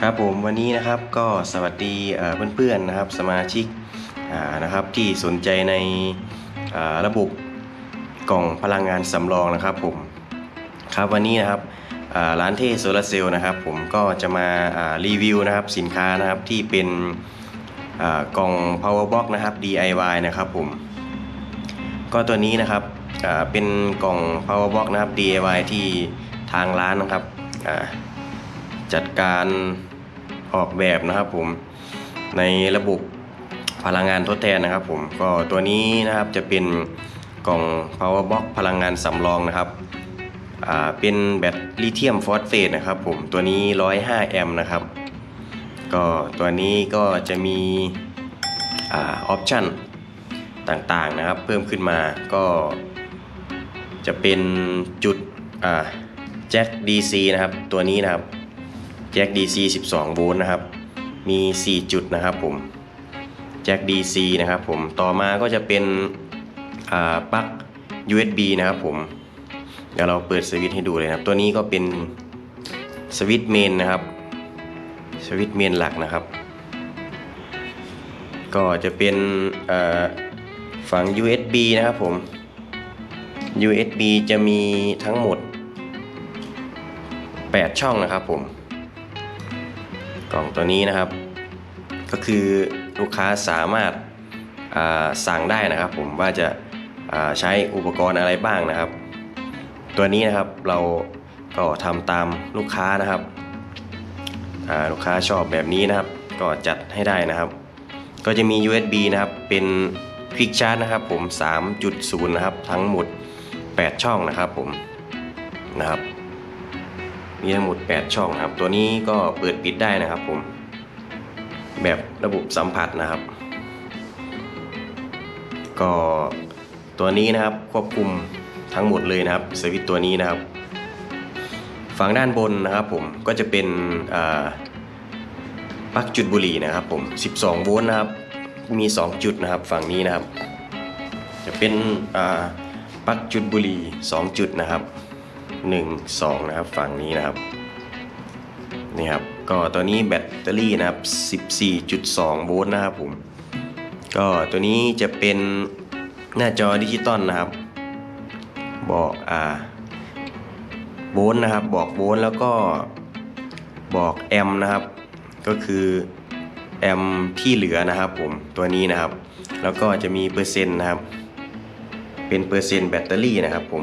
ครับผมวันนี้นะครับก็สวัสดีเพื่อนๆนะครับสมาชิกนะครับที่สนใจในระบบกล่องพลังงานสำรองนะครับผมครับวันนี้นะครับร้านเทสโซลาเซลล์นะครับผมก็จะมาารีวิวนะครับสินค้านะครับที่เป็นกล่อง power box นะครับ DIY นะครับผมก็ตัวนี้นะครับเป็นกล่อง power box นะครับ DIY ที่ทางร้านนะครับ จัดการออกแบบนะครับผมในระบบพลังงานทดแทนนะครับผมก็ตัวนี้นะครับจะเป็นกล่อง power box พลังงานสำรองนะครับเป็นแบตลิเธียมฟอสเฟตนะครับผมตัวนี้ 105 แอมป์นะครับ ก็ตัวนี้ก็จะมีออปชันต่างๆนะครับ เพิ่มขึ้นมาก็จะเป็นจุดแจ็ค DC นะครับตัวนี้นะครับ แจ็ค DC 12 โวลต์นะครับ มี 4 จุดนะครับผม แจ็ค DC นะครับผม ต่อมาก็จะเป็นปลั๊ก USB นะครับผม เดี๋ยวเราเปิดสวิตช์ให้ดูเลยนะครับ ตัวนี้ก็เป็นสวิตช์เมนนะครับ สวิตช์เมนหลักนะครับ ก็จะเป็นฝั่ง USB นะครับผม USB จะมีทั้งหมด 8 ช่องนะครับผม กล่องตัวนี้นะครับ ก็คือลูกค้าสามารถสั่งได้นะครับ ผมว่าจะาใช้อุปกรณ์อะไรบ้างนะครับ ตัวนี้นะครับเราก็ทำตามลูกค้านะครับลูกค้าชอบแบบนี้นะครับ ก็จัดให้ได้นะครับ ก็จะมี USB นะครับเป็น Quick Charge นะครับ ผม 3.0 นะครับ ทั้งหมด 8 ช่องนะครับผมนะครับ มีทั้งหมด 8 ช่องนะครับ ตัวนี้ก็เปิดปิดได้นะครับผม แบบระบบสัมผัสนะครับ ก็ตัวนี้นะครับควบคุมทั้งหมดเลยนะครับสวิตตัวนี้นะครับ ฝั่งด้านบนนะครับผมก็จะเป็นปลั๊กจุดบุหรี่นะครับผม 12 โวลต์นะครับ มี 2 จุดนะครับฝั่งนี้นะครับ จะเป็นปลั๊กจุดบุหรี่ 2 จุดนะครับ 1 2 นะครับ ฝั่งนี้นะครับ นี่ครับ ก็ตัวนี้แบตเตอรี่นะครับ 14.2 โวลต์นะครับผม ก็ตัวนี้จะเป็นหน้าจอดิจิตอลนะครับ บอกอ่าโวลต์นะครับ บอกโวลต์แล้วก็บอกแอมนะครับ ก็คือแอมที่เหลือนะครับผมตัวนี้นะครับ แล้วก็จะมีเปอร์เซ็นต์นะครับ เป็นเปอร์เซ็นต์แบตเตอรี่นะครับผม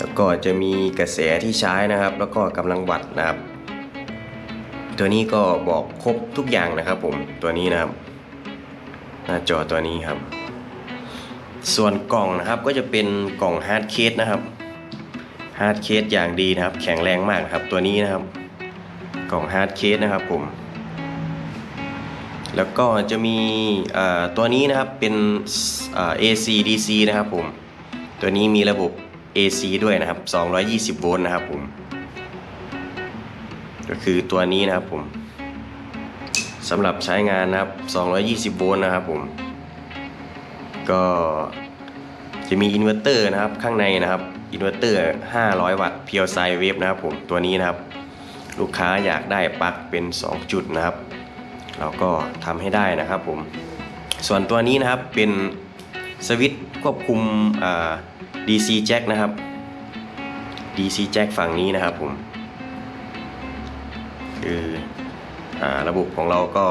แล้วก็จะมีกระแสที่ใช้นะครับ แล้วก็กำลังวัตต์นะครับ ตัวนี้ก็บอกครบทุกอย่างนะครับ ผมตัวนี้นะครับ หน้าจอตัวนี้ครับ ส่วนกล่องนะครับก็จะเป็นกล่องฮาร์ดเคสนะครับฮาร์ดเคสอย่างดีนะครับ แข็งแรงมากครับตัวนี้นะครับ กล่องฮาร์ดเคสนะครับผมแล้วก็จะมีตัวนี้นะครับเป็น AC DC นะครับผม ตัวนี้มีระบบ AC ด้วยนะครับ 220 โวลต์นะครับผม ก็คือตัวนี้นะครับผมสำหรับใช้งานนะครับ 220 โวลต์นะครับผม ก็จะมีอินเวอร์เตอร์นะครับข้างในนะครับ อินเวอร์เตอร์ 500 วัตต์เพียวไซเวฟนะครับผมตัวนี้นะครับ ลูกค้าอยากได้ปลั๊กเป็น 2 จุดนะครับ เราก็ทำให้ได้นะครับผม ส่วนตัวนี้นะครับเป็น สวิตช์ควบคุม DC jack นะครับ DC jack ฝั่งนี้นะครับผม คืออระบบของเราก็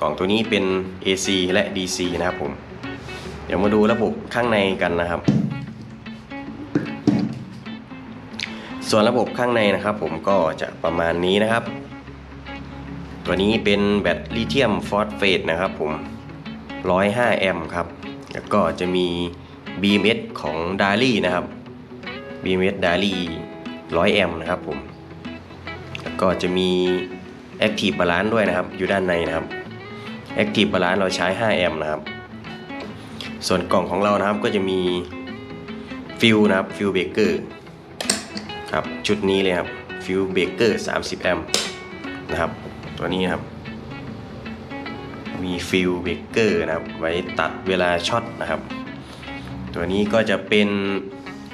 กล่องตัวนี้เป็น AC และ DC นะครับผม เดี๋ยวมาดูระบบข้างในกันนะครับ ส่วนระบบข้างในนะครับผมก็จะประมาณนี้นะครับ ตัวนี้เป็นแบตลิเธียมฟอสเฟตนะครับผม 105 แอมป์ครับ แล้วก็จะมี BMS ของ d a l i นะครับ BMS d a l i 100 แอมป์นะครับผม แล้วก็จะมี Active Balance ด้วยนะครับ อยู่ด้านในนะครับ Active Balance เราใช้ 5 แอมป์นะครับ ส่วนกล่องของเรานะครับก็จะมีฟิลนะครับฟิลเบเกอร์ครับชุดนี้เลยครับฟิลเบเกอร์30 แอมป์นะครับ ตัวนี้นะครับ มีฟิลเบเกอร์นะครับ ไว้ตัดเวลาช็อตนะครับ ตัวนี้ก็จะเป็น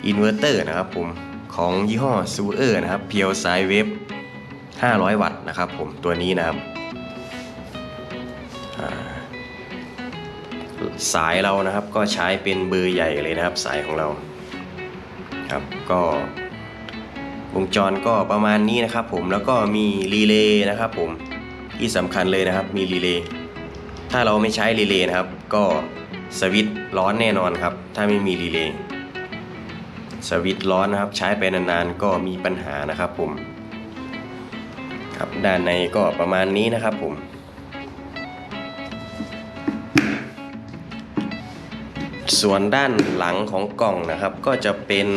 อินเวอร์เตอร์นะครับผมของยี่ห้อซูเออร์นะครับเพียวไซเวฟ500 วัตต์นะครับผมตัวนี้นะครับสายเรานะครับก็ใช้เป็นเบอร์ใหญ่เลยนะครับ สายของเราครับก็วงจรก็ประมาณนี้นะครับผมแล้วก็มีรีเลย์นะครับผมที่สำคัญเลยนะครับมีรีเลย์ ถ้าเราไม่ใช้รีเลย์นะครับ ก็สวิตช์ร้อนแน่นอนครับ ถ้าไม่มีรีเลย์สวิตช์ร้อนนะครับ ใช้ไปนานๆก็มีปัญหานะครับผมครับด้านในก็ประมาณนี้นะครับผมส่วนด้านหลังของกล่องนะครับ ก็จะเป็น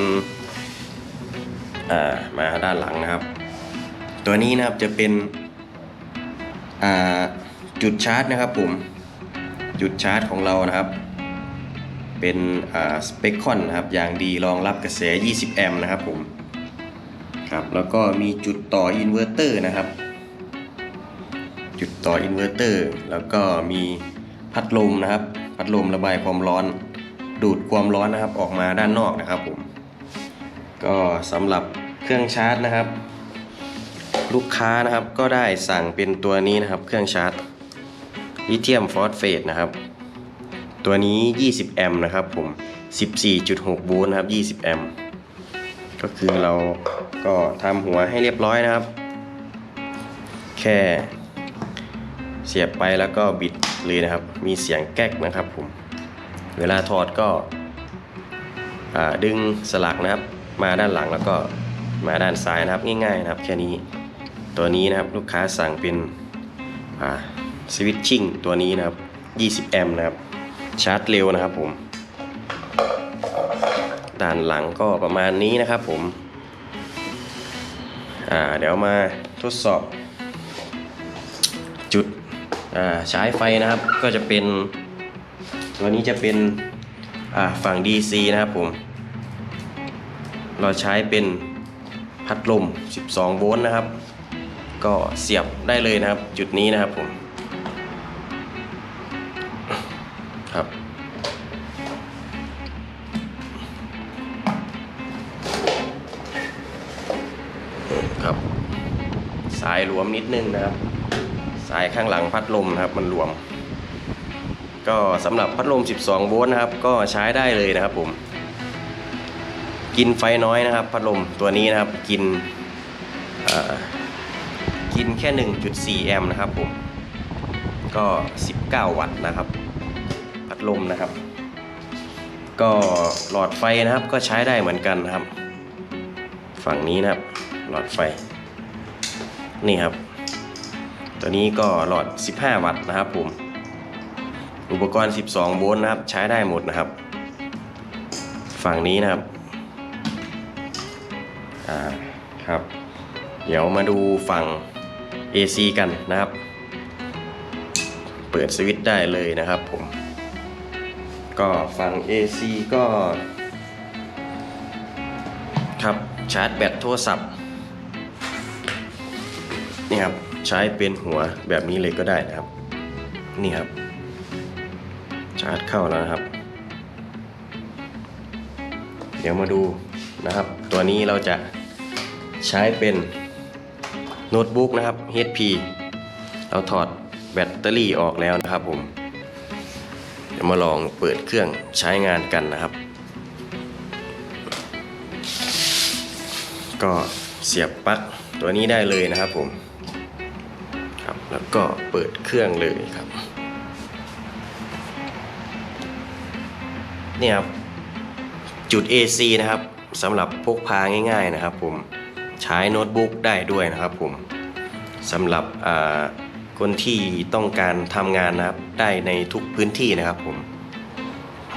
อ่ามาด้านหลังนะครับ ตัวนี้นะครับจะเป็นอ่า จุดชาร์จนะครับผมจุดชาร์จของเรานะครับ เป็นสเปคคอนนะครับอย่างดีรองรับกระแส 20 แอมป์นะครับผมครับแล้วก็มีจุดต่ออินเวอร์เตอร์นะครับ จุดต่ออินเวอร์เตอร์แล้วก็มีพัดลมนะครับ พัดลมระบายความร้อน ดูดความร้อนนะครับออกมาด้านนอกนะครับผมก็สำหรับเครื่องชาร์จนะครับ ลูกค้านะครับก็ได้สั่งเป็นตัวนี้นะครับ เครื่องชาร์จ ลิเธียมฟอสเฟตนะครับ ตัวนี้ 20 แอมป์นะครับผม 14.6 โวลต์นะครับ 20 แอมป์ก็คือเราก็ทำหัวให้เรียบร้อยนะครับ แค่เสียบไปแล้วก็บิดเลยนะครับ มีเสียงแก๊กนะครับผม เวลาถอดก็ดึงสลักนะครับ มาด้านหลังแล้วก็มาด้านซ้ายนะครับง่ายๆนะครับ แค่นี้ตัวนี้นะครับลูกค้าสั่งเป็นอ่า สวิตชิ่งตัวนี้นะครับ 20 แอมป์นะครับ ชาร์จเร็วนะครับผม ด้านหลังก็ประมาณนี้นะครับผม อ่าเดี๋ยวมาทดสอบ จุดอ่าใช้ไฟนะครับ ก็จะเป็น ตัวนี้จะเป็นอ่าฝั่ง DC นะครับผม เราใช้เป็นพัดลม 12 โวลต์นะครับ ก็เสียบได้เลยนะครับ จุดนี้นะครับผม สายหลวมนิดนึงนะครับ สายข้างหลังพัดลมนะครับ มันหลวม ก็สำหรับพัดลม 12 โวลต์นะครับ ก็ใช้ได้เลยนะครับผม กินไฟน้อยนะครับ พัดลมตัวนี้นะครับ กินกินแค่ 1.4 แอมป์นะครับผม ก็ 19 วัตต์นะครับ พัดลมนะครับ ก็หลอดไฟนะครับก็ใช้ได้เหมือนกันนะครับ ฝั่งนี้นะครับ หลอดไฟ นี่ครับ ตัวนี้ก็หลอด 15 วัตต์นะครับผม อุปกรณ์ 12 โวลต์นะครับ ใช้ได้หมดนะครับ ฝั่งนี้นะครับ อ่า ครับ เดี๋ยวมาดูฝั่ง AC กันนะครับ เปิดสวิตช์ได้เลยนะครับผม ก็ฝั่ง AC ก็ ครับ ชาร์จแบตโทรศัพท์ นี่ครับใช้เป็นหัวแบบนี้เลยก็ได้นะครับ นี่ครับ ชาร์จเข้าแล้วนะครับ เดี๋ยวมาดูนะครับ ตัวนี้เราจะใช้เป็นโน้ตบุ๊กนะครับ HP เราถอดแบตเตอรี่ออกแล้วนะครับผมเดี๋ยวมาลองเปิดเครื่องใช้งานกันนะครับ ก็เสียบปลั๊กตัวนี้ได้เลยนะครับผม แล้วก็เปิดเครื่องเลยครับ เนี่ยครับ จุด AC นะครับสำหรับพกพาง่าย ๆนะครับ ผมใช้โน้ตบุ๊กได้ด้วยนะครับผมสำหรับคนที่ต้องการทำงานนะครับได้ในทุกพื้นที่นะครับผม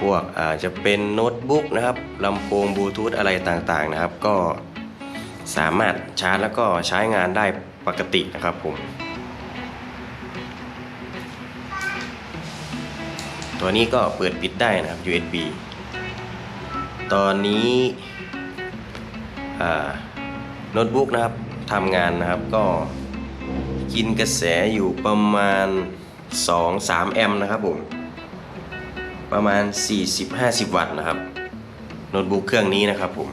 พวกอาจจะเป็นโน้ตบุ๊กนะครับลำโพงบลูทูธอะไรต่างๆนะครับ ก็สามารถชาร์จแล้วก็ใช้งานได้ปกตินะครับผม ตัวนี้ก็เปิดปิดได้นะครับ USB ตอนนี้อ่าโน้ตบุ๊กนะครับทำงานนะครับก็กินกระแสอยู่ประมาณ 2-3 แอมป์นะครับผมประมาณ 40-50 วัตต์นะครับโน้ตบุ๊กเครื่องนี้นะครับผม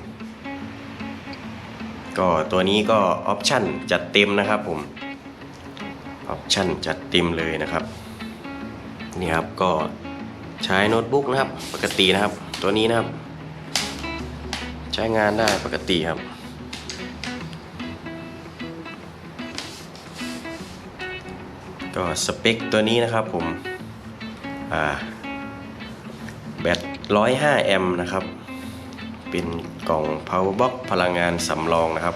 ก็ตัวนี้ก็ออปชั่นจัดเต็มนะครับผมออปชั่นจัดเต็มเลยนะครับนี่ครับก็ ใช้โน้ตบุ๊กนะครับ ปกตินะครับ ตัวนี้นะครับ ใช้งานได้ปกติครับก็สเปคตัวนี้นะครับผมแบต105 แอมป์นะครับ เป็นกล่อง power box พลังงานสำรองนะครับ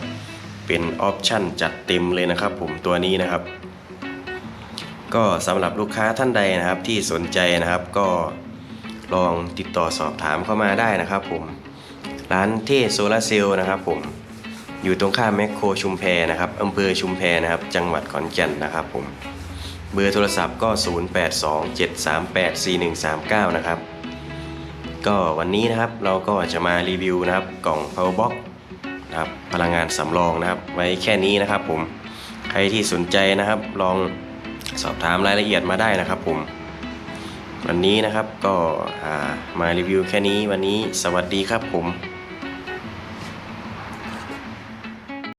เป็นออปชั่นจัดเต็มเลยนะครับผมตัวนี้นะครับ ก็สำหรับลูกค้าท่านใดนะครับที่สนใจนะครับก็ลองติดต่อสอบถามเข้ามาได้นะครับผมร้านเทโซลาเซลล์นะครับผมอยู่ตรงข้ามแมคโครชุมแพนะครับอำเภอชุมแพนะครับ จังหวัดขอนแก่นนะครับผมเบอร์โทรศัพท์ก็ 0827384139 นะครับ ก็วันนี้นะครับเราก็จะมารีวิวนะครับกล่อง power box นะครับพลังงานสำรองนะครับ ไว้แค่นี้นะครับผมใครที่สนใจนะครับลอง สอบถามรายละเอียดมาได้นะครับผม วันนี้นะครับก็ามารีวิวแค่นี้วันนี้สวัสดีครับผม